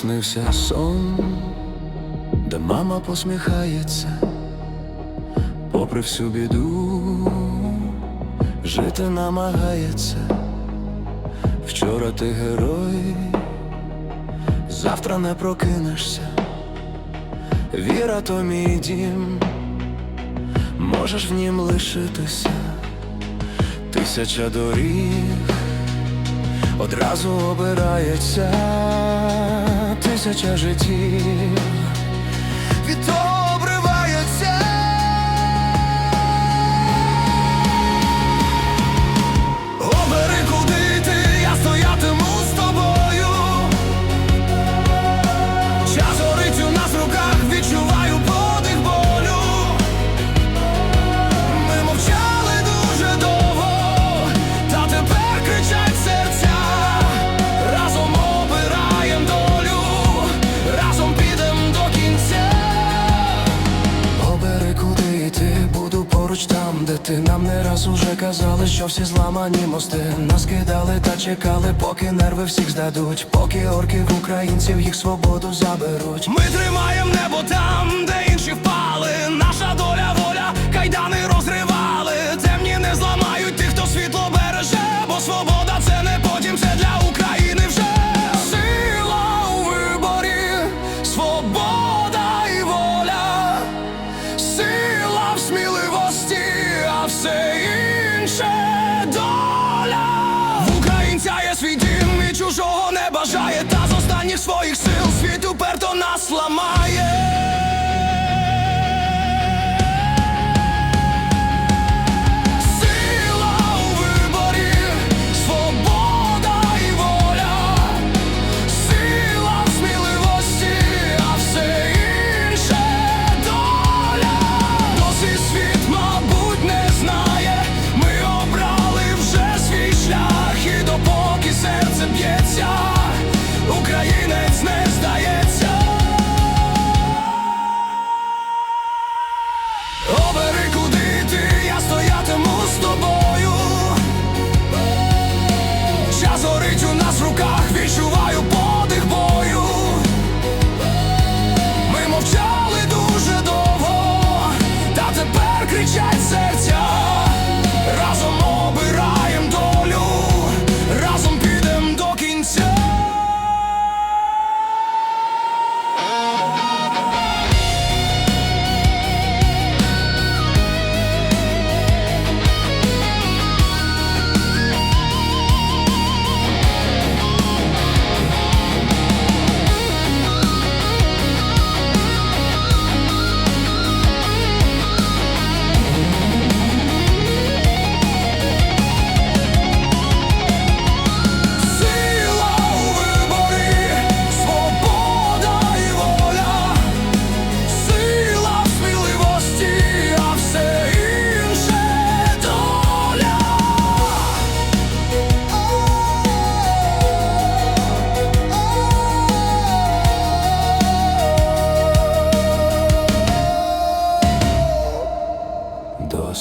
снився сон, де мама посміхається, попри всю біду, жити намагається. Вчора ти герой, завтра не прокинешся. Віра то мій дім, можеш в нім лишитися, тисяча доріг одразу обирається 这旧日记。Поруч там, де ти нам не раз уже казали, що всі зламані мости нас кидали та чекали, поки нерви всіх здадуть, поки орки в українців їх свободу заберуть. Ми тримаємо небо там, де інші впали. Наша доля, воля, кайдани розривали. Бажає. Та з останніх своїх сил світ уперто нас ламає.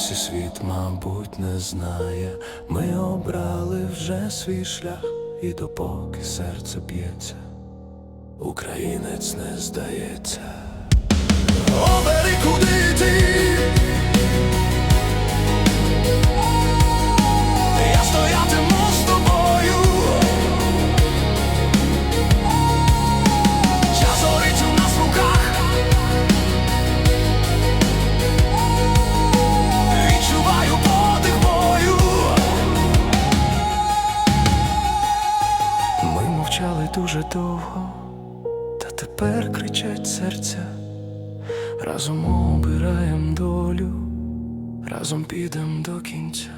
Досі світ, мабуть, не знає. Ми обрали вже свій шлях, і допоки серце б'ється, українець не здається. Обери, куди йти. Дуже довго, та тепер кричать серця. Разом обираєм долю, разом підем до кінця.